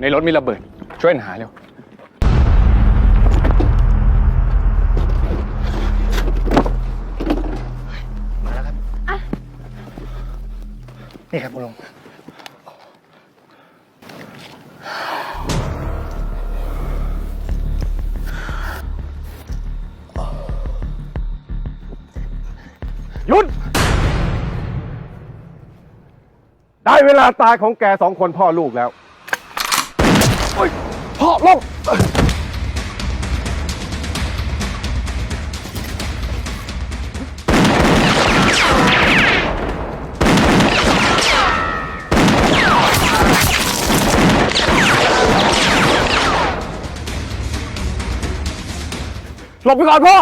ในรถมีระเบิด ช่วยกันหาเร็ว นี่ครับคุณลุง หยุด ได้เวลาตายของแกสองคนพ่อลูกแล้วเฮ้ย พ่อลงหลบไปก่อนพ่อ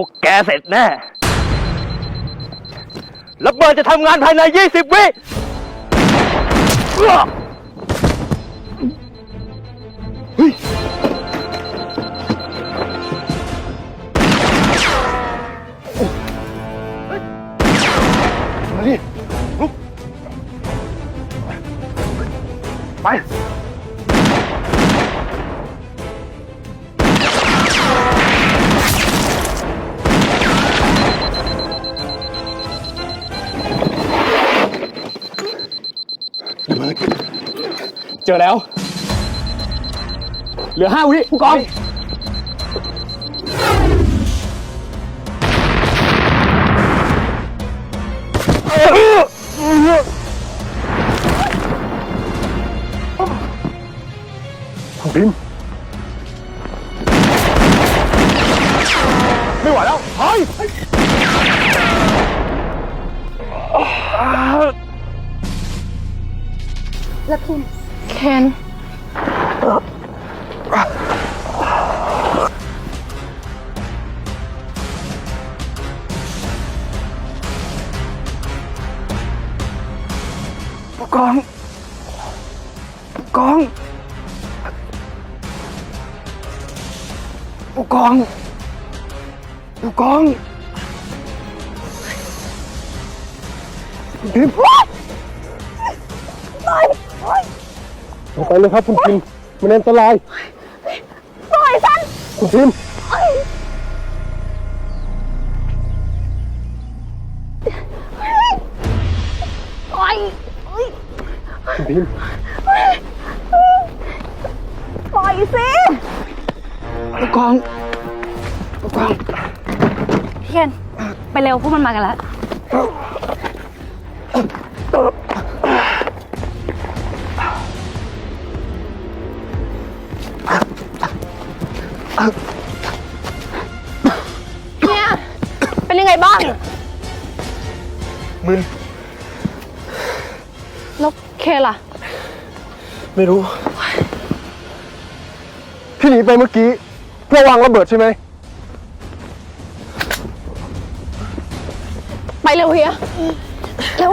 พวกแกเสร็จแน่ระเบิดจะทำงานภายใน 20 วิเฮ้ยมาดิลุกไป เจอแล้ว เหลือห้าวิผู้กองคุณพิมไม่ไหวแล้วเฮ้ย เคนผู้กองผู้กองผู้กองผู้กองพิมพ์ ลงไปเลยครับคุณพิมมันอันตราย ปล่อยฉัน คุณพิมปล่อยเฮ้ยคุณพิมปล่อยสิผู้กองผู้กองพี่เคนไปเร็วพวกมันมากันแล้ว เนี่ย เป็นยังไงบ้าง มึนแล้วเคนล่ะ ไม่รู้ ที่หนีไปเมื่อกี้ เพื่อวางระเบิดใช่ไหม ไปเร็วเฮีย เร็ว